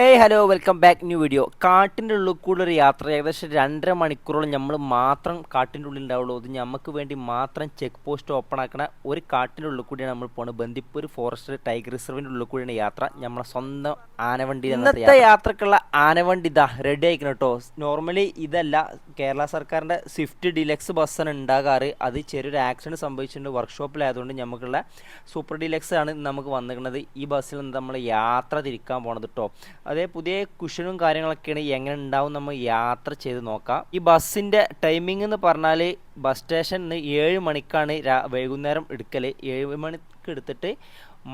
Hey hello welcome back new video കാട്ടിന്റെ ഉള്ളിൽ കൂടെ ഒരു യാത്ര ഏകദേശം രണ്ടര മണിക്കൂറോളം നമ്മൾ മാത്രം കാട്ടിന്റെ ഉള്ളിൽ ഉണ്ടാവുള്ളൂ. ഇത് നമുക്ക് വേണ്ടി മാത്രം ചെക്ക് പോസ്റ്റ് ഓപ്പൺ ആക്കണ ഒരു കാട്ടിന്റെ ഉള്ളിൽ കൂടിയാണ് നമ്മൾ പോകുന്നത് ബന്ദിപ്പൂർ ഫോറസ്റ്റ് ടൈഗർ റിസർവിന്റെ ഉള്ളിൽ കൂടിയാണ് യാത്ര. നമ്മളെ സ്വന്തം ആനവണ്ടി ഇന്നത്തെ യാത്രക്കുള്ള ആനവണ്ടി ഇതാ റെഡി ആയിക്കണം കേട്ടോ നോർമലി ഇതല്ല കേരള സർക്കാരിന്റെ സ്വിഫ്റ്റ് ഡിലക്സ് ബസ്സാണ് ഉണ്ടാകാറ്. അത് ചെറിയൊരു ആക്സിഡന്റ് സംഭവിച്ചിട്ടുണ്ട്. വർക്ക്ഷോപ്പിലായതുകൊണ്ട് നമുക്കുള്ള സൂപ്പർ ഡിലക്സ് ആണ് നമുക്ക് വന്നിരിക്കുന്നത് ഈ ബസ്സിൽ നിന്ന് നമ്മൾ യാത്ര തിരിക്കാൻ പോണത് കേട്ടോ അതേ പുതിയ കുഷനും കാര്യങ്ങളൊക്കെയാണ് എങ്ങനെ ഉണ്ടാവും നമ്മൾ യാത്ര ചെയ്ത് നോക്കാം. ഈ ബസ്സിന്റെ ടൈമിംഗ് എന്ന് പറഞ്ഞാൽ ബസ് സ്റ്റേഷൻ ഇന്ന് ഏഴ് മണിക്കാണ് വൈകുന്നേരം എടുക്കൽ ഏഴ് മണിക്ക് എടുത്തിട്ട്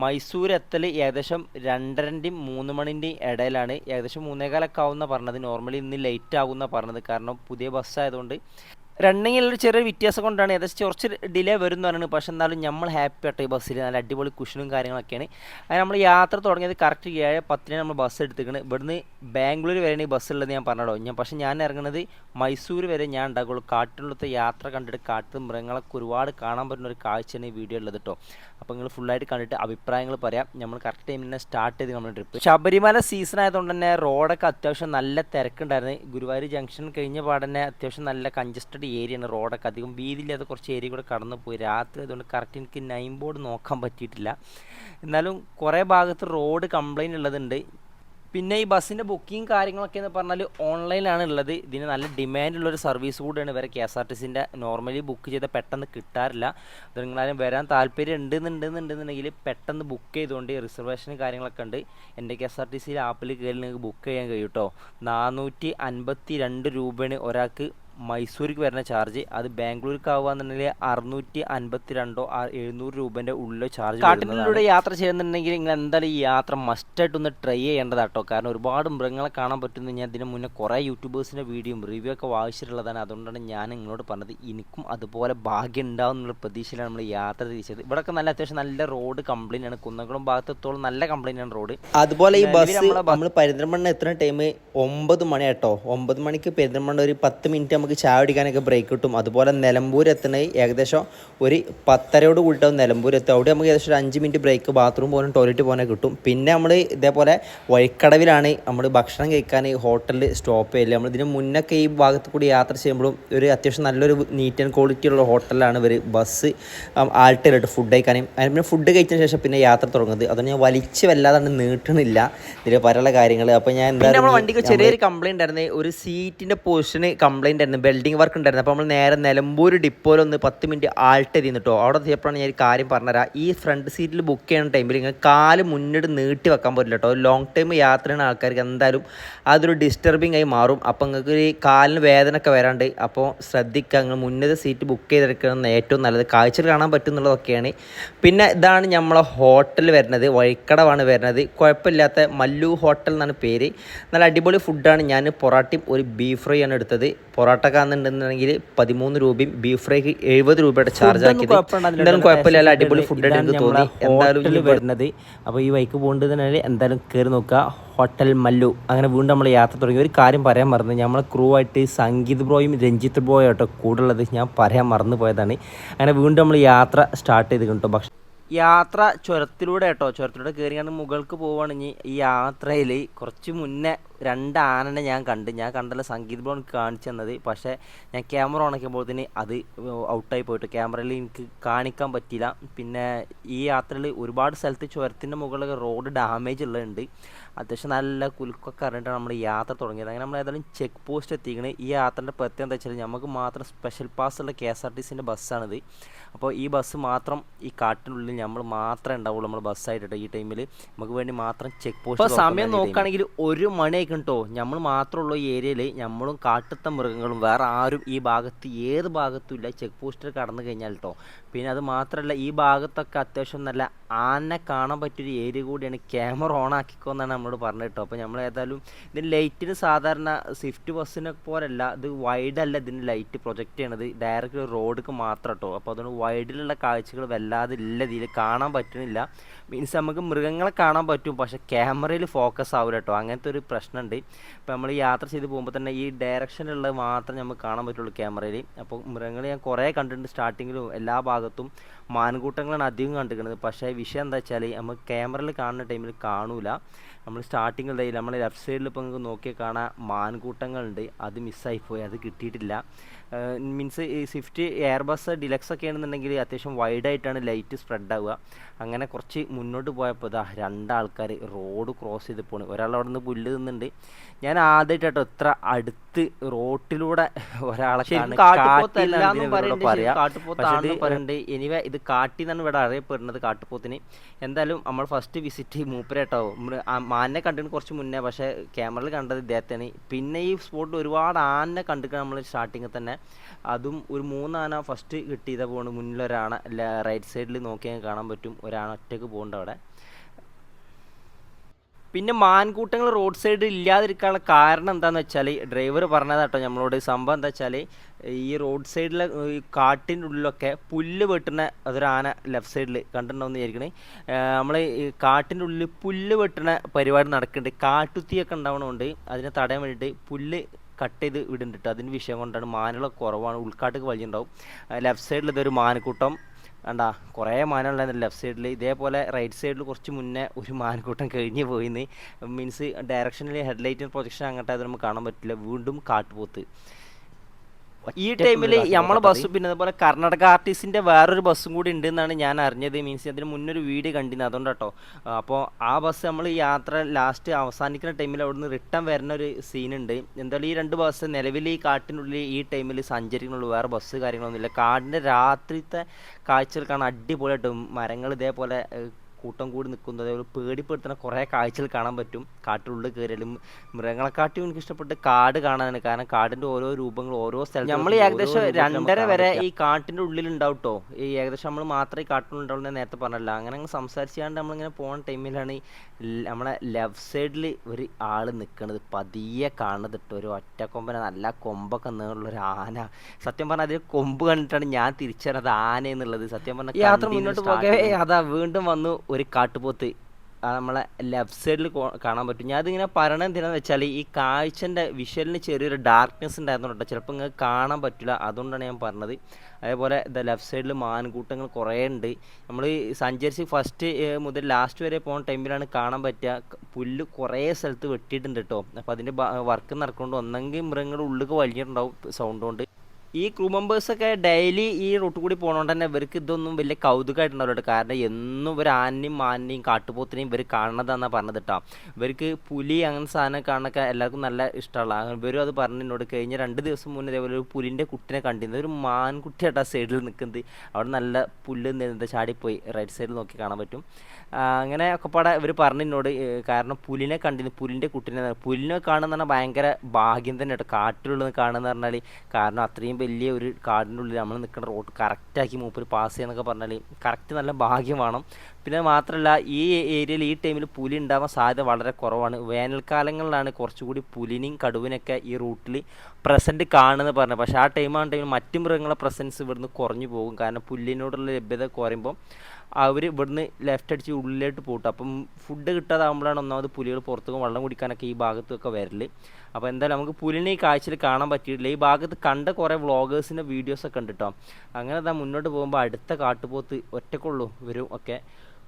മൈസൂർ എത്തൽ ഏകദേശം രണ്ടരന്റെയും മൂന്ന് മണിന്റെയും ഇടയിലാണ്. ഏകദേശം മൂന്നേകാലൊക്കെ ആവുന്ന പറഞ്ഞത്. നോർമലി ഇന്ന് ലേറ്റ് ആകുന്ന പറഞ്ഞത്. കാരണം പുതിയ ബസ്സായതുകൊണ്ട് റണ്ണിങ്ങിലൊരു ചെറിയ വ്യത്യാസം കൊണ്ടാണ് ഏകദേശം കുറച്ച് ഡിലേ വരും എന്ന് പറയുന്നത്. പക്ഷേ എന്നാലും നമ്മൾ ഹാപ്പി ആട്ടോ ഈ ബസ്സിൽ നല്ല അടിപൊളി കുഷനും കാര്യങ്ങളൊക്കെയാണ്. അങ്ങനെ നമ്മൾ യാത്ര തുടങ്ങിയത് കറക്റ്റ് ഏഴ് പത്തിന് നമ്മൾ ബസ് എടുത്തിരിക്കുന്നത് ഇവിടുന്ന് ബാംഗ്ലൂർ വരെയാണ് ഈ ബസ്സുള്ളത് ഞാൻ പറഞ്ഞോളൂ ഞാൻ പക്ഷേ ഞാൻ ഇറങ്ങുന്നത് മൈസൂർ വരെ ഞാൻ ഉണ്ടാക്കുള്ളൂ കാട്ടിനുള്ളത്തെ യാത്ര കണ്ടിട്ട് കാട്ടിൽ മൃഗങ്ങളൊക്കെ ഒരുപാട് കാണാൻ പറ്റുന്ന ഒരു കാഴ്ചയാണ് ഈ വീഡിയോ ഉള്ളത് കേട്ടോ. അപ്പോൾ നിങ്ങൾ ഫുള്ളായിട്ട് കണ്ടിട്ട് അഭിപ്രായങ്ങൾ പറയാം. നമ്മൾ കറക്റ്റ് ടൈമിൽ തന്നെ സ്റ്റാർട്ട് ചെയ്ത് നമ്മുടെ ട്രിപ്പ് ശബരിമല സീസൺ ആയതുകൊണ്ട് തന്നെ റോഡൊക്കെ അത്യാവശ്യം നല്ല തിരക്കുണ്ടായിരുന്നു. ഗുരുവായൂർ ജംഗ്ഷൻ കഴിഞ്ഞ പാടന്നെ അത്യാവശ്യം നല്ല കൺജസ്റ്റഡ് ഏരിയയാണ് റോഡൊക്കെ അധികം വീതിയില്ലാത്ത കുറച്ച് ഏരിയ കൂടെ കടന്നു പോയി. രാത്രി അതുകൊണ്ട് കറക്റ്റ് എനിക്ക് നൈൻ ബോർഡ് നോക്കാൻ പറ്റിയിട്ടില്ല. എന്നാലും കുറേ ഭാഗത്ത് റോഡ് കംപ്ലൈന്റ് ഉള്ളതുണ്ട്. പിന്നെ ഈ ബസ്സിന്റെ ബുക്കിംഗ് കാര്യങ്ങളൊക്കെ എന്ന് പറഞ്ഞാൽ ഓൺലൈനാണ് ഉള്ളത്. ഇതിന് നല്ല ഡിമാൻഡുള്ള ഒരു സർവീസ് കൂടെയാണ് ഇവരെ കെ എസ് ആർ ടി സിന്റെ നോർമലി ബുക്ക് ചെയ്താൽ പെട്ടെന്ന് കിട്ടാറില്ല. അത് വരാൻ താല്പര്യം ഉണ്ടെന്നുണ്ടെന്നുണ്ടെന്നുണ്ടെങ്കിൽ പെട്ടെന്ന് ബുക്ക് ചെയ്തുകൊണ്ട് റിസർവേഷൻ കാര്യങ്ങളൊക്കെ ഉണ്ട്. എന്റെ കെ എസ് ആർ ടി സിയിലെ ആപ്പിൽ കയറി നിങ്ങൾക്ക് ബുക്ക് ചെയ്യാൻ കഴിയും കേട്ടോ നാനൂറ്റി അൻപത്തി രണ്ട് രൂപയാണ് ഒരാൾക്ക് മൈസൂർക്ക് വരുന്ന ചാർജ് അത് ബാംഗ്ലൂർക്ക് ആവുകയെന്നുണ്ടെങ്കിൽ അറുന്നൂറ്റി അൻപത്തി രണ്ടോ എഴുന്നൂറ് രൂപേന്റെ ഉള്ളിലോ ചാർജ് കാട്ടിലൂടെ യാത്ര ചെയ്യുന്നുണ്ടെങ്കിൽ നിങ്ങൾ എന്തായാലും ഈ യാത്ര മസ്റ്റായിട്ട് ഒന്ന് ട്രൈ ചെയ്യേണ്ടതാട്ടോ. കാരണം ഒരുപാട് മൃഗങ്ങളെ കാണാൻ പറ്റുന്ന. ഞാൻ ഇതിന് മുന്നേ കുറേ യൂട്യൂബേഴ്സിന്റെ വീഡിയോയും റിവ്യൂ ഒക്കെ വായിച്ചിട്ടുള്ളതാണ്. അതുകൊണ്ടാണ് ഞാൻ നിങ്ങളോട് പറഞ്ഞത് എനിക്കും അതുപോലെ ഭാഗ്യം ഉണ്ടാവും എന്നുള്ള പ്രതീക്ഷയിലാണ് നമ്മൾ യാത്ര തിരിച്ചത്. ഇവിടെയൊക്കെ നല്ല അത്യാവശ്യം നല്ല റോഡ് കംപ്ലൈന്റ് ആണ്. കുന്നംകുളം ഭാഗത്തെത്തോളം നല്ല കംപ്ലൈന്റ് ആണ് റോഡ് അതുപോലെ ഈ ബസ് നമ്മൾ പെരിന്തൽമണ്ണ എത്ര ടൈം ഒമ്പത് മണി കേട്ടോ ഒമ്പത് മണിക്ക് പെരിന്തൽമണ്ണ ഒരു പത്ത് മിനിറ്റ് നമുക്ക് ചായ കുടിക്കാനൊക്കെ ബ്രേക്ക് കിട്ടും. അതുപോലെ നിലമ്പൂർ എത്തണ ഏകദേശം ഒരു പത്തരയോട് കൂടിയിട്ടാവും നിലമ്പൂർ എത്തും അവിടെ നമുക്ക് ഏകദേശം ഒരു അഞ്ച് മിനിറ്റ് ബ്രേക്ക് ബാത്റൂം പോകാനും ടോയ്ലറ്റ് പോകാനൊക്കെ കിട്ടും. പിന്നെ നമ്മൾ ഇതേപോലെ വഴിക്കടവിലാണ് നമ്മൾ ഭക്ഷണം കഴിക്കാൻ ഹോട്ടലിൽ സ്റ്റോപ്പ് ചെയ്യില്ല നമ്മൾ ഇതിന് മുന്നൊക്കെ ഈ ഭാഗത്ത് കൂടി യാത്ര ചെയ്യുമ്പോഴും ഒരു അത്യാവശ്യം നല്ലൊരു നീറ്റ് ആൻഡ് ക്വാളിറ്റി ഉള്ള ഹോട്ടലിലാണ് ഇവർ ബസ് ആൾട്ടിലിട്ട് ഫുഡ് കഴിക്കാനും. അതിന് പിന്നെ ഫുഡ് കഴിച്ചതിന് ശേഷം പിന്നെ യാത്ര തുടങ്ങുന്നത്. അതുകൊണ്ട് ഞാൻ വലിച്ച് വല്ലാതെ നീട്ടണില്ല ഇതിൽ പല കാര്യങ്ങൾ അപ്പോൾ ഞാൻ എന്താ വണ്ടിക്ക് ചെറിയൊരു കംപ്ലൈന്റ് ആയിരുന്നു ഒരു സീറ്റിന്റെ പൊസിഷന് കംപ്ലൈന്റ് ആയിരുന്നു. ബെൽഡിംഗ് വർക്ക് ഉണ്ടായിരുന്നു. അപ്പോൾ നമ്മൾ നേരെ നിലമ്പൂർ ഡിപ്പോയിൽ ഒന്ന് പത്ത് മിനിറ്റ് ആൾട്ട് ചെയ്തിരുന്നു കേട്ടോ അവിടെ എത്തിയപ്പോഴാണ് ഞാൻ ഒരു കാര്യം പറഞ്ഞുതരാം. ഈ ഫ്രണ്ട് സീറ്റിൽ ബുക്ക് ചെയ്യുന്ന ടൈമിൽ ഇങ്ങനെ കാൽ മുന്നിട്ട് നീട്ടി വെക്കാൻ പറ്റില്ല കേട്ടോ ലോങ് ടൈം യാത്ര ചെയ്യുന്ന ആൾക്കാർക്ക് എന്തായാലും അതൊരു ഡിസ്റ്റർബിംഗ് ആയി മാറും. അപ്പോൾ നിങ്ങൾക്ക് ഒരു കാലിന് വേദന ഒക്കെ വരാണ്ട് അപ്പോൾ ശ്രദ്ധിക്കുക. നിങ്ങൾ മുന്നത്തെ സീറ്റ് ബുക്ക് ചെയ്തെടുക്കുന്നത് ഏറ്റവും നല്ലത്. കാഴ്ചയിൽ കാണാൻ പറ്റുന്നുള്ളതൊക്കെയാണ് പിന്നെ ഇതാണ് നമ്മളെ ഹോട്ടൽ വരുന്നത്. വഴിക്കടവാണ് വരുന്നത്. കുഴപ്പമില്ലാത്ത മല്ലു ഹോട്ടൽ എന്നാണ് പേര്. നല്ല അടിപൊളി ഫുഡാണ് ഞാൻ പൊറാട്ടയും ഒരു ബീഫ് ഫ്രൈ ആണ് എടുത്തത്. പൊറാട്ട കാണുന്നുണ്ടെന്നുണ്ടെങ്കിൽ പതിമൂന്ന് രൂപയും ബീഫ് ഫ്രൈക്ക് എഴുപത് രൂപയുടെ ചാർജ് ആക്കി എന്തായാലും കുഴപ്പമില്ല. അടിപൊളി ഫുഡ് എനിക്ക് തോന്നി. എന്തായാലും വരുന്നത്. അപ്പോൾ ഈ വൈക്ക് തന്നെ എന്തായാലും കയറി നോക്കുക. ഹോട്ടൽ മല്ലു. അങ്ങനെ വീണ്ടും നമ്മൾ യാത്ര തുടങ്ങി. ഒരു കാര്യം പറയാൻ മറന്നു. നമ്മളെ ക്രൂ ആയിട്ട് സംഗീത് ബ്രോയും രഞ്ജിത്ത് ബ്രോയും കൂടെ ഉള്ളത് ഞാൻ പറയാൻ മറന്നു പോയതാണ്. അങ്ങനെ വീണ്ടും നമ്മൾ യാത്ര സ്റ്റാർട്ട് ചെയ്ത് കേട്ടോ. പക്ഷേ യാത്ര ചുരത്തിലൂടെ കേട്ടോ ചുരത്തിലൂടെ കയറിയാണ് മുകൾക്ക് പോവുകയാണെങ്കിൽ ഈ യാത്രയിൽ കുറച്ച് മുന്നേ രണ്ട് ആനനെ ഞാൻ കണ്ട്. ഞാൻ കണ്ടല്ല സംഗീത് ഭവൻ കാണിച്ചു തന്നത്. പക്ഷേ ഞാൻ ക്യാമറ ഓണാക്കുമ്പോഴത്തേന് അത് ഔട്ടായി പോയിട്ട്. ക്യാമറയിൽ എനിക്ക് കാണിക്കാൻ പറ്റിയില്ല. പിന്നെ ഈ യാത്രയിൽ ഒരുപാട് സ്ഥലത്ത് ചുരത്തിന്റെ മുകളിൽ റോഡ് ഡാമേജ് ഉള്ളതുണ്ട്. അത്യാവശ്യം നല്ല കുലുക്കൊക്കെ അറിഞ്ഞിട്ടാണ് നമ്മൾ യാത്ര തുടങ്ങിയത്. അങ്ങനെ നമ്മൾ ഏതായാലും ചെക്ക് പോസ്റ്റ് എത്തിക്കണേ. ഈ യാത്രന്റെ പ്രത്യേകത എന്താ വെച്ചാൽ നമുക്ക് മാത്രം സ്പെഷ്യൽ പാസ് ഉള്ള കെ എസ് ആർ ടി സിന്റെ ബസ്സാണിത്. അപ്പോൾ ഈ ബസ് മാത്രം ഈ കാട്ടിനുള്ളിൽ നമ്മൾ മാത്രമേ ഉണ്ടാവുള്ളൂ. നമ്മൾ ബസ്സായിട്ട് ഈ ടൈമിൽ നമുക്ക് വേണ്ടി മാത്രം ചെക്ക് പോസ്റ്റ് സമയം നോക്കുകയാണെങ്കിൽ ഒരു മണിയായിക്കും കേട്ടോ നമ്മൾ മാത്രമുള്ള ഈ ഏരിയയിൽ നമ്മളും കാട്ടുത്ത മൃഗങ്ങളും. വേറെ ആരും ഈ ഭാഗത്ത് ഏത് ഭാഗത്തും ഇല്ല. ചെക്ക് പോസ്റ്റിൽ കടന്നു കഴിഞ്ഞാൽ കേട്ടോ പിന്നെ അത് മാത്രമല്ല ഈ ഭാഗത്തൊക്കെ അത്യാവശ്യം നല്ല ആനെ കാണാൻ പറ്റിയൊരു ഏരിയ കൂടിയാണ്. ക്യാമറ ഓൺ ആക്കിക്കോ എന്നാണ് നമ്മളോട് പറഞ്ഞത് കേട്ടോ. അപ്പോൾ നമ്മൾ ഏതായാലും ഇതിന് ലൈറ്റിന് സാധാരണ സ്വിഫ്റ്റ് ബസ്സിനെ പോലല്ല ഇത് വൈഡ് അല്ല ഇതിന് ലൈറ്റ് പ്രൊജക്റ്റ് ചെയ്യണത്. ഡയറക്റ്റ് റോഡിക്ക് മാത്രം കേട്ടോ. അപ്പോൾ അതുകൊണ്ട് വൈഡിലുള്ള കാഴ്ചകൾ വല്ലാതെ ഇല്ല ഇതിൽ. കാണാൻ പറ്റണില്ല. മീൻസ് നമുക്ക് മൃഗങ്ങളെ കാണാൻ പറ്റും പക്ഷേ ക്യാമറയിൽ ഫോക്കസ് ആവില്ല കേട്ടോ. അങ്ങനത്തെ ഒരു പ്രശ്നം പ്രശ്നമുണ്ട് ഇപ്പോൾ നമ്മൾ യാത്ര ചെയ്ത് പോകുമ്പോൾ തന്നെ ഈ ഡയറക്ഷനുള്ളത് മാത്രമേ നമുക്ക് കാണാൻ പറ്റുള്ളൂ ക്യാമറയിൽ. അപ്പോൾ മൃഗങ്ങൾ ഞാൻ കുറേ കണ്ടിട്ടുണ്ട് സ്റ്റാർട്ടിങ്ങിലും എല്ലാ ഭാഗത്തും. മാൻകൂട്ടങ്ങളാണ് അധികം കണ്ടിരിക്കുന്നത്. പക്ഷേ വിഷയം എന്താ വെച്ചാൽ നമ്മൾ ക്യാമറയിൽ കാണുന്ന ടൈമിൽ കാണൂല. നമ്മൾ സ്റ്റാർട്ടിങ്ങിൽ നമ്മൾ ലെഫ്റ്റ് സൈഡിൽ ഇപ്പോൾ നിങ്ങൾക്ക് നോക്കിയാൽ കാണാൻ മാൻകൂട്ടങ്ങളുണ്ട്. അത് മിസ്സായി പോയി. അത് കിട്ടിയിട്ടില്ല. മീൻസ് ഈ സ്വിഫ്റ്റ് എയർ ബസ് ഡിലക്സ് ഒക്കെ ആണെന്നുണ്ടെങ്കിൽ അത്യാവശ്യം വൈഡായിട്ടാണ് ലൈറ്റ് സ്പ്രെഡ് ആവുക. അങ്ങനെ കുറച്ച് മുന്നോട്ട് പോയപ്പോൾ ഇതാ രണ്ടാൾക്കാർ റോഡ് ക്രോസ് ചെയ്ത് പോണ്. ഒരാൾ അവിടെ നിന്ന് പുല്ല് തിന്നുന്നുണ്ട്. ഞാൻ ആദ്യമായിട്ടോ ഇത്ര അടുത്ത് റോട്ടിലൂടെ ഒരാളെ പറയാം. ഇനി ഇത് കാട്ടിന്നാണ് ഇവിടെ അറിയപ്പെടുന്നത് കാട്ടുപോത്തിന്. എന്തായാലും നമ്മൾ ഫസ്റ്റ് വിസിറ്റ് മൂപ്പരേട്ടോ. മാനിനെ കണ്ടിട്ട് കുറച്ച് മുന്നേ പക്ഷേ ക്യാമറയിൽ കണ്ടത് ഇദ്ദേഹത്തെയാണ്. പിന്നെ ഈ സ്പോട്ട് ഒരുപാട് ആനനെ കണ്ടിട്ട് നമ്മൾ സ്റ്റാർട്ടിങ്ങിൽ തന്നെ. അതും ഒരു മൂന്നാന ഫസ്റ്റ് കിട്ടിയത് പോകുന്നത് മുന്നിലൊരാണ റൈറ്റ് സൈഡിൽ നോക്കിയാൽ കാണാൻ പറ്റും. ഒരാണ ഒറ്റയ്ക്ക് പോകുന്നുണ്ട് അവിടെ പിന്നെ മാൻകൂട്ടങ്ങൾ റോഡ് സൈഡ് ഇല്ലാതിരിക്കാനുള്ള കാരണം എന്താണെന്ന് വെച്ചാൽ ഡ്രൈവർ പറഞ്ഞതാട്ടോ നമ്മളോട് സംഭവം എന്താ വെച്ചാൽ ഈ റോഡ് സൈഡിലെ കാട്ടിന്റെ ഉള്ളിലൊക്കെ പുല്ല് വെട്ടുന്ന അതൊരു ആന ലെഫ്റ്റ് സൈഡിൽ കണ്ടിട്ടുണ്ടോയെന്ന് വിചാരിക്കണേ. നമ്മൾ കാട്ടിന്റെ ഉള്ളിൽ പുല്ല് വെട്ടുന്ന പരിപാടി നടക്കുന്നുണ്ട്. കാട്ടുത്തിയൊക്കെ ഉണ്ടാവണമുണ്ട് അതിനെ തടയാൻ വേണ്ടിയിട്ട് പുല്ല് കട്ട് ചെയ്ത് വിടുന്നുണ്ട് അതിന് വിഷയം കൊണ്ടാണ് മാനുകളൊക്കെ കുറവാണ്. ഉൾക്കാട്ടൊക്കെ വലിയുണ്ടാവും ലെഫ്റ്റ് സൈഡിൽ ഇതൊരു മാനക്കൂട്ടം കണ്ടാ കുറേ മാനുണ്ടായിരുന്നു ലെഫ്റ്റ് സൈഡിൽ ഇതേപോലെ റൈറ്റ് സൈഡിൽ കുറച്ച് മുന്നേ ഒരു മാൻകൂട്ടം കഴിഞ്ഞ് പോയിന്ന്. മീൻസ് ഡയറക്ഷനിൽ ഹെഡ്ലൈറ്റ് പ്രൊജക്ഷൻ അങ്ങോട്ട് അത് നമുക്ക് കാണാൻ പറ്റില്ല. വീണ്ടും കാട്ടുപോത്ത്. ഈ ടൈമിൽ നമ്മളെ ബസ് പിന്നെ അതുപോലെ കർണാടക ആർട്ടിസ്റ്റിന്റെ വേറൊരു ബസ്സും കൂടി ഉണ്ട് എന്നാണ് ഞാൻ അറിഞ്ഞത്. മീൻസ് അതിന് മുന്നൊരു വീഡിയോ കണ്ടിരുന്നു അതുകൊണ്ട് കേട്ടോ. അപ്പോൾ ആ ബസ് നമ്മൾ യാത്ര ലാസ്റ്റ് അവസാനിക്കുന്ന ടൈമിൽ അവിടുന്ന് റിട്ടേൺ വരുന്ന ഒരു സീനുണ്ട് എന്തായാലും ഈ രണ്ട് ബസ് നിലവിൽ ഈ കാട്ടിനുള്ളിൽ ഈ ടൈമിൽ സഞ്ചരിക്കുന്നുള്ളൂ. വേറെ ബസ് കാര്യങ്ങളൊന്നുമില്ല കാടിന്റെ രാത്രിത്തെ കാഴ്ചകൾ കാണാൻ അടിപൊളിയായിട്ട് മരങ്ങൾ ഇതേപോലെ കൂട്ടം കൂടി നിൽക്കുന്നത്. അതേപോലെ പേടിപ്പെടുത്തുന്ന കുറേ കാഴ്ചകൾ കാണാൻ പറ്റും. കാട്ടിനുള്ളിൽ കയറിയാലും മൃഗങ്ങളെക്കാട്ടിയും എനിക്ക് ഇഷ്ടപ്പെട്ട് കാട് കാണാനാണ്. കാരണം കാടിന്റെ ഓരോ രൂപങ്ങൾ ഓരോ സ്ഥലത്ത് നമ്മൾ ഏകദേശം രണ്ടര വരെ ഈ കാട്ടിന്റെ ഉള്ളിൽ ഉണ്ടാവും കേട്ടോ ഈ ഏകദേശം നമ്മൾ മാത്രമേ ഉണ്ടാവുന്ന നേരത്തെ പറഞ്ഞല്ല. അങ്ങനെ അങ്ങ് സംസാരിച്ചാണ്ട് നമ്മളിങ്ങനെ പോകുന്ന ടൈമിലാണ് ഈ നമ്മളെ ലെഫ്റ്റ് സൈഡിൽ ഒരു ആൾ നിൽക്കുന്നത് പതിയെ കാണുന്നത് ഇട്ടോ ഒരു ഒറ്റക്കൊമ്പന നല്ല കൊമ്പൊക്കെ നീളുള്ള ഒരു ആന. സത്യം പറഞ്ഞാൽ അതിൽ കൊമ്പ് കണ്ടിട്ടാണ് ഞാൻ തിരിച്ചറിഞ്ഞത് ആന എന്നുള്ളത് സത്യം പറഞ്ഞാൽ യാത്ര മുന്നോട്ട് പോകേ. അതാ വീണ്ടും വന്നു ഒരു കാട്ടുപോത്ത്. നമ്മളെ ലെഫ്റ്റ് സൈഡിൽ കാണാൻ പറ്റും. ഞാൻ അതിങ്ങനെ പറയണത് എന്തിനാന്ന് വെച്ചാൽ ഈ കാഴ്ചന്റെ വിഷ്വലിന് ചെറിയൊരു ഡാർക്ക്നെസ് ഉണ്ടായിരുന്നുണ്ട് ചിലപ്പോൾ നിങ്ങൾക്ക് കാണാൻ പറ്റില്ല. അതുകൊണ്ടാണ് ഞാൻ പറഞ്ഞത്. അതേപോലെ ദ ലെഫ്റ്റ് സൈഡിൽ മാൻകൂട്ടങ്ങൾ കുറേ ഉണ്ട് നമ്മൾ സഞ്ചരിച്ച് ഫസ്റ്റ് മുതൽ ലാസ്റ്റ് വരെ പോകുന്ന ടൈമിലാണ് കാണാൻ പറ്റുക പുല്ല് കുറേ സ്ഥലത്ത് വെട്ടിയിട്ടുണ്ട് കേട്ടോ അപ്പോൾ അതിന്റെ വർക്ക് നടക്കുന്നുണ്ട് ഒന്നെങ്കിൽ മൃഗങ്ങൾ ഉള്ളിൽ വലിഞ്ഞിട്ടുണ്ടാവും സൗണ്ട് കൊണ്ട്. ഈ ക്രൂ മെമ്പേഴ്സൊക്കെ ഡെയിലി ഈ റൂട്ട് കൂടി പോകണോണ്ട് തന്നെ ഇവർക്ക് ഇതൊന്നും വലിയ കൗതുകമായിട്ടുണ്ടാവില്ല കാരണം എന്നും ഇവർ ആനയും മാനിനെയും കാട്ടുപോത്തിനെയും ഇവർ കാണുന്നതാണെന്നാണ് പറഞ്ഞത് കേട്ടോ. ഇവർക്ക് പുലി അങ്ങനെ സാധനം കാണാനൊക്കെ എല്ലാവർക്കും നല്ല ഇഷ്ടമുള്ള ഇവരും അത് പറഞ്ഞു എന്നോട് കഴിഞ്ഞ രണ്ട് ദിവസം മുന്നേ ഇതേപോലെ ഒരു പുലിന്റെ കുട്ടിനെ കണ്ടിരുന്നത് ഒരു മാൻകുട്ടിയായിട്ട് ആ സൈഡിൽ നിൽക്കുന്നത്. അവിടെ നല്ല പുല്ല് നിന്നത് ചാടിപ്പോയി. റൈറ്റ് സൈഡിൽ നോക്കി കാണാൻ പറ്റും. അങ്ങനെ ഒക്കെ പാടെ ഇവർ പറഞ്ഞു എന്നോട് കാരണം പുലിനെ കണ്ടിരുന്നു. പുലിന്റെ കുട്ടിനെ പുലിനെ കാണുന്ന ഭയങ്കര ഭാഗ്യം തന്നെ കേട്ടോ. കാട്ടിലുള്ളത് കാണുന്ന പറഞ്ഞാൽ കാരണം അത്രയും വലിയ ഒരു കാടിന്റെ ഉള്ളിൽ നമ്മൾ നിൽക്കുന്ന റോഡ് കറക്റ്റാക്കി മൂപ്പർ പാസ് ചെയ്യുന്നൊക്കെ പറഞ്ഞാൽ കറക്റ്റ് നല്ല ഭാഗ്യം വേണം. പിന്നെ മാത്രമല്ല ഈ ഏരിയയിൽ ഈ ടൈമിൽ പുലി ഉണ്ടാവാൻ സാധ്യത വളരെ കുറവാണ്. വേനൽക്കാലങ്ങളിലാണ് കുറച്ചുകൂടി പുലിനെയും കടുവിനൊക്കെ ഈ റൂട്ടിൽ പ്രസന്റ് കാണുന്നത് പറഞ്ഞത്. പക്ഷേ ആ ടൈം ആ ടൈമിൽ മറ്റു മൃഗങ്ങളെ പ്രസൻസ് ഇവിടുന്ന് കുറഞ്ഞു പോകും. കാരണം പുല്ലിനോടുള്ള ലഭ്യത കുറയുമ്പോൾ അവർ ഇവിടുന്ന് ലെഫ്റ്റ് അടിച്ച് ഉള്ളിലോട്ട് പോട്ടു. അപ്പം ഫുഡ് കിട്ടാതാകുമ്പോഴാണ് ഒന്നാമത് പുലികൾ പുറത്തേക്ക് വെള്ളം കുടിക്കാനൊക്കെ ഈ ഭാഗത്തൊക്കെ വരൽ. അപ്പോൾ എന്തായാലും നമുക്ക് പുലിനെ ഈ കാഴ്ചയിൽ കാണാൻ പറ്റിയിട്ടില്ല. ഈ ഭാഗത്ത് കണ്ട കുറേ വ്ളോഗേഴ്സിന്റെ വീഡിയോസൊക്കെ കണ്ടിട്ടോ അങ്ങനെ താ മുന്നോട്ട് പോകുമ്പോൾ അടുത്ത കാട്ടുപോത്ത് ഒറ്റക്കുള്ളൂ ഇവരും ഒക്കെ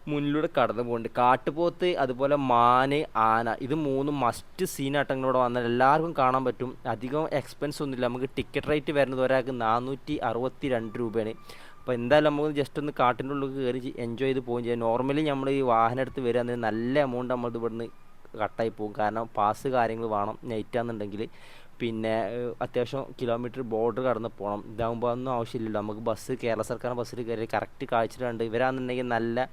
മുന്നിലൂടെ കടന്നു പോകുന്നുണ്ട് കാട്ടുപോത്ത് അതുപോലെ മാന് ആന ഇത് മൂന്നും മസ്റ്റ് സീനാട്ടങ്ങളിലൂടെ വന്നാൽ എല്ലാവർക്കും കാണാൻ പറ്റും. അധികം എക്സ്പെൻസ് ഒന്നുമില്ല. നമുക്ക് ടിക്കറ്റ് റേറ്റ് വരുന്നത് ഒരാൾക്ക് നാനൂറ്റി അറുപത്തി രണ്ട് രൂപയാണ്. അപ്പോൾ എന്തായാലും നമുക്ക് ജസ്റ്റ് ഒന്ന് കാട്ടിന്റെ ഉള്ളിൽ കയറി എൻജോയ് ചെയ്ത് പോകുകയും ചെയ്യാം. നോർമലി നമ്മൾ ഈ വാഹനം എടുത്ത് വരികയാണെങ്കിൽ നല്ല എമൗണ്ട് നമ്മൾ ഇവിടുന്ന് കട്ടായി പോകും. കാരണം പാസ് കാര്യങ്ങൾ വേണം നൈറ്റ് ആണെന്നുണ്ടെങ്കിൽ പിന്നെ അത്യാവശ്യം കിലോമീറ്റർ ബോർഡർ കടന്ന് പോകണം ഇതാകുമ്പോൾ ഒന്നും ആവശ്യമില്ലല്ലോ. നമുക്ക് ബസ് കേരള സർക്കാർ ബസ്സിൽ കയറി കറക്റ്റ് കാഴ്ച കണ്ട് ഇവരാണെന്നുണ്ടെങ്കിൽ നല്ല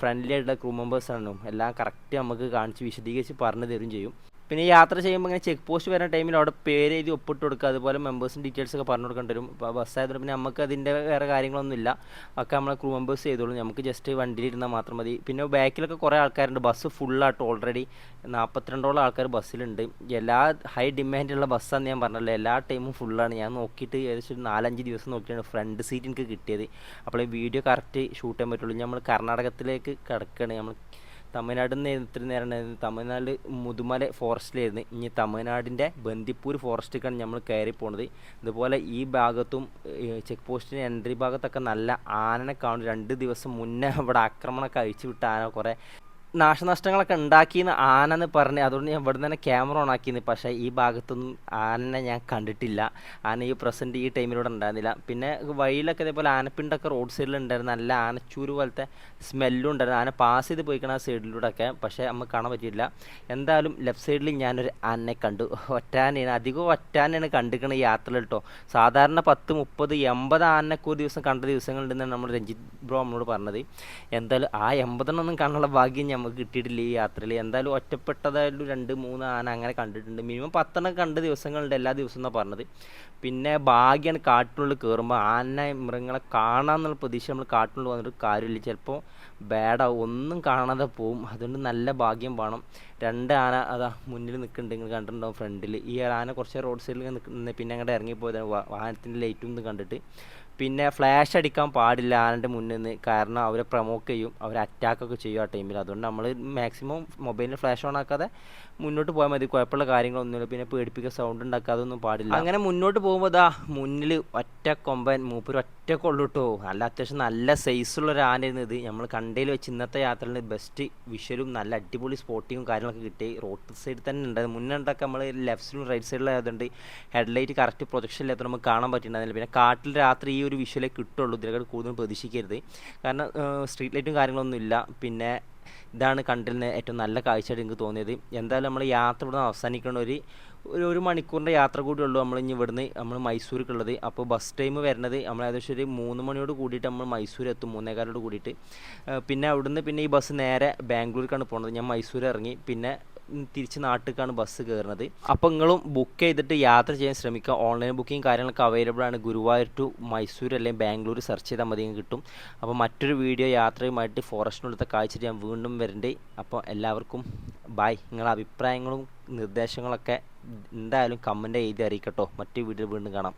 ഫ്രണ്ട്ലി ആയിട്ടുള്ള ക്രൂ മെമ്പേഴ്സാണ് എല്ലാം കറക്റ്റ് നമുക്ക് കാണിച്ച് വിശദീകരിച്ച് പറഞ്ഞു തരും ചെയ്യും. പിന്നെ യാത്ര ചെയ്യുമ്പോൾ ഇങ്ങനെ ചെക്ക് പോസ്റ്റ് വരുന്ന ടൈമിൽ അവിടെ പേര് എഴുതി ഒപ്പിട്ട് കൊടുക്കുക. അതുപോലെ മെമ്പേഴ്സിന്റെ ഡീറ്റെയിൽസ് ഒക്കെ പറഞ്ഞു കൊടുക്കേണ്ടി വരും. ഇപ്പോൾ ബസ് ആയതുകൊണ്ട് പിന്നെ നമുക്ക് അതിന്റെ വേറെ കാര്യങ്ങളൊന്നുമില്ല ഒക്കെ നമ്മളെ ക്രൂ മെമ്പേഴ്സ് ചെയ്തോളൂ. നമുക്ക് ജസ്റ്റ് വണ്ടിയിൽ ഇരുന്നാൽ മാത്രം മതി. പിന്നെ ബാക്കിലൊക്കെ കുറേ ആൾക്കാരുണ്ട്. ബസ് ഫുള്ളായിട്ട് ഓൾറെഡി നാൽപ്പത്തിരണ്ടോളം ആൾക്കാർ ബസ്സിലുണ്ട് എല്ലാ ഹൈ ഡിമാൻഡുള്ള ബസ്സാന്ന് ഞാൻ പറഞ്ഞല്ലോ എല്ലാ ടൈമും ഫുള്ളാണ് ഞാൻ നോക്കിയിട്ട് ഏകദേശം ഒരു നാലഞ്ച് ദിവസം നോക്കിയിട്ടാണ് ഫ്രണ്ട് സീറ്റ് എനിക്ക് കിട്ടിയത്. അപ്പോൾ ഈ വീഡിയോ കറക്റ്റ് ഷൂട്ട് ചെയ്യാൻ പറ്റുള്ളൂ. നമ്മൾ കർണാടകത്തിലേക്ക് കിടക്കുകയാണ് നമ്മൾ തമിഴ്നാട്ടിൽ നിന്ന് എത്ര നേരം തമിഴ്നാട് മുതുമല ഫോറസ്റ്റിലായിരുന്നു. ഇനി തമിഴ്നാടിന്റെ ബന്ദിപ്പൂർ ഫോറസ്റ്റിലേക്കാണ് നമ്മൾ കയറി പോണത്. ഇതുപോലെ ഈ ഭാഗത്തും ചെക്ക് പോസ്റ്റിന്റെ എൻട്രി ഭാഗത്തൊക്കെ നല്ല ആനനെ കാണും. രണ്ട് ദിവസം മുന്നേ അവിടെ ആക്രമണമൊക്കെ അഴിച്ചു വിട്ട ആന കുറേ നാശനഷ്ടങ്ങളൊക്കെ ഉണ്ടാക്കിയെന്ന് ആന എന്ന് പറഞ്ഞ് അതുകൊണ്ട് ഞാൻ ഇവിടെ തന്നെ ക്യാമറ ഓൺ ആക്കിയിരുന്നു പക്ഷേ ഈ ഭാഗത്തൊന്നും ആനനെ ഞാൻ കണ്ടിട്ടില്ല. ആന ഈ പ്രസന്റ് ഈ ടൈമിലൂടെ ഉണ്ടായിരുന്നില്ല. പിന്നെ വഴിയിലൊക്കെ ഇതേപോലെ ആനപ്പിണ്ടൊക്കെ റോഡ് സൈഡിൽ ഉണ്ടായിരുന്നു. നല്ല ആനച്ചൂര് പോലത്തെ സ്മെല്ലും ഉണ്ടായിരുന്നു. ആന പാസ് ചെയ്ത് പോയിക്കണ ആ സൈഡിലൂടെ ഒക്കെ പക്ഷേ നമുക്ക് കാണാൻ പറ്റിയില്ല എന്തായാലും ലെഫ്റ്റ് സൈഡിൽ ഞാനൊരു ആനനെ കണ്ടു. ഒറ്റാനയാണ്. അധികം ഒറ്റാനയാണ് കണ്ടിരിക്കണ ഈ യാത്രയിൽ കേട്ടോ. സാധാരണ പത്ത് മുപ്പത് എൺപത് ആനയൊക്കെ ഒരു ദിവസം കണ്ട ദിവസങ്ങളുണ്ടെന്നാണ് നമ്മൾ രഞ്ജിത്ത് ബ്രോ നമ്മളോട് പറഞ്ഞത്. എന്തായാലും ആ എൺപതെണ്ണൊന്നും കാണാനുള്ള ഭാഗ്യം നമുക്ക് കിട്ടിയിട്ടില്ല ഈ യാത്രയിൽ. എന്തായാലും ഒറ്റപ്പെട്ടതായാലും രണ്ട് മൂന്ന് ആന അങ്ങനെ കണ്ടിട്ടുണ്ട്. മിനിമം പത്തെണ്ണം കണ്ട ദിവസങ്ങളുണ്ട് എല്ലാ ദിവസവും എന്നാണ് പറഞ്ഞത്. പിന്നെ ഭാഗ്യമാണ് കാട്ടിനുള്ളിൽ കയറുമ്പോൾ ആന മൃഗങ്ങളെ കാണാമെന്നുള്ള പ്രതീക്ഷ നമ്മൾ കാട്ടിനുള്ളിൽ വന്നിട്ട് കാര്യമില്ല. ചിലപ്പോൾ ബാഡാവും ഒന്നും കാണാതെ പോവും. അതുകൊണ്ട് നല്ല ഭാഗ്യം വേണം. രണ്ട് ആന അതാ മുന്നിൽ നിൽക്കുന്നുണ്ട്. നിങ്ങൾ കണ്ടിട്ടുണ്ടാവും ഫ്രണ്ടിൽ ഈ ആന കുറച്ച് റോഡ് സൈഡിൽ നിൽക്കുന്നത് പിന്നെ അങ്ങോട്ട് ഇറങ്ങിപ്പോയതാണ്. വാഹനത്തിന്റെ ലൈറ്റും കണ്ടിട്ട്. പിന്നെ ഫ്ലാഷ് അടിക്കാൻ പാടില്ല ആനന്റെ മുന്നിൽ നിന്ന് കാരണം അവരെ പ്രൊമോക്ക് ചെയ്യും അവർ അറ്റാക്കൊക്കെ ചെയ്യും ആ ടൈമിൽ അതുകൊണ്ട് നമ്മൾ മാക്സിമം മൊബൈലിൽ ഫ്ലാഷ് ഓൺ ആക്കാതെ മുന്നോട്ട് പോയാൽ മതി. കുഴപ്പമുള്ള കാര്യങ്ങളൊന്നുമില്ല പിന്നെ പേടിപ്പിക്കുക സൗണ്ട് ഉണ്ടാക്കാതെ ഒന്നും പാടില്ല. അങ്ങനെ മുന്നോട്ട് പോകുമ്പോൾ ദാ മുന്നിൽ ഒറ്റ കൊമ്പൻ മൂപ്പര് ഒറ്റ കൊള്ളിട്ടോ നല്ല അത്യാവശ്യം നല്ല സൈസുള്ള ഒരു ആനയായിരുന്നു ഇത്. നമ്മൾ കണ്ടയിൽ വെച്ച് ഇന്നത്തെ യാത്രയിൽ ബെസ്റ്റ് വിഷ്വലും നല്ല അടിപൊളി സ്പോട്ടിങ്ങും കാര്യങ്ങളൊക്കെ കിട്ടി. റോഡ് സൈഡിൽ തന്നെ ഉണ്ടായത് മുന്നേ ഉണ്ടാക്കി നമ്മൾ ലെഫ്റ്റ് സൈഡിലും റൈറ്റ് സൈഡിലായതുകൊണ്ട് ഹെഡ്ലൈറ്റ് കറക്റ്റ് പ്രൊജക്ഷൻ ഇല്ലാത്തത് നമുക്ക് കാണാൻ പറ്റുന്നുണ്ടായിരുന്നില്ല പിന്നെ കാട്ടിൽ രാത്രി ഈ ഒരു വിഷ്വലേ കിട്ടുള്ളൂ. ഇതിനേക്കാൾ കൂടുതൽ പ്രതീക്ഷിക്കരുത്. കാരണം സ്ട്രീറ്റ് ലൈറ്റും കാര്യങ്ങളൊന്നും ഇല്ല. പിന്നെ ഇതാണ് കണ്ടിരുന്ന ഏറ്റവും നല്ല കാഴ്ചയായിട്ട് എനിക്ക് തോന്നിയത്. എന്തായാലും നമ്മൾ യാത്ര ഇവിടുന്ന് അവസാനിക്കുന്ന ഒരു ഒരു മണിക്കൂറിന്റെ യാത്ര കൂടി ഉള്ളൂ നമ്മൾ ഇനി ഇവിടുന്ന് നമ്മൾ മൈസൂർക്കുള്ളത് അപ്പോൾ ബസ് ടൈം വരുന്നത് നമ്മൾ ഏകദേശം ഒരു മൂന്ന് മണിയോട് കൂടിയിട്ട് നമ്മൾ മൈസൂർ എത്തും. മൂന്നേകാലോട് കൂടിയിട്ട്. പിന്നെ അവിടുന്ന് പിന്നെ ഈ ബസ് നേരെ ബാംഗ്ലൂർക്കാണ് പോകുന്നത് ഞാൻ മൈസൂർ ഇറങ്ങി. പിന്നെ തിരിച്ച് നാട്ടിലേക്കാണ് ബസ് കയറുന്നത് അപ്പോൾ നിങ്ങളും ബുക്ക് ചെയ്തിട്ട് യാത്ര ചെയ്യാൻ ശ്രമിക്കുക. ഓൺലൈൻ ബുക്കിംഗ് കാര്യങ്ങളൊക്കെ അവൈലബിൾ ആണ്. ഗുരുവായൂർ ടു മൈസൂർ അല്ലെങ്കിൽ ബാംഗ്ലൂർ സെർച്ച് ചെയ്താൽ മതി കിട്ടും. അപ്പോൾ മറ്റൊരു വീഡിയോ യാത്രയുമായിട്ട് ഫോറസ്റ്റിനുള്ളത്തെ കാഴ്ച ഞാൻ വീണ്ടും വരണ്ടി. അപ്പോൾ എല്ലാവർക്കും ബായ് നിങ്ങളുടെ അഭിപ്രായങ്ങളും നിർദ്ദേശങ്ങളൊക്കെ എന്തായാലും കമന്റ് എഴുതി അറിയിക്കട്ടോ. മറ്റു വീഡിയോ വീണ്ടും കാണാം.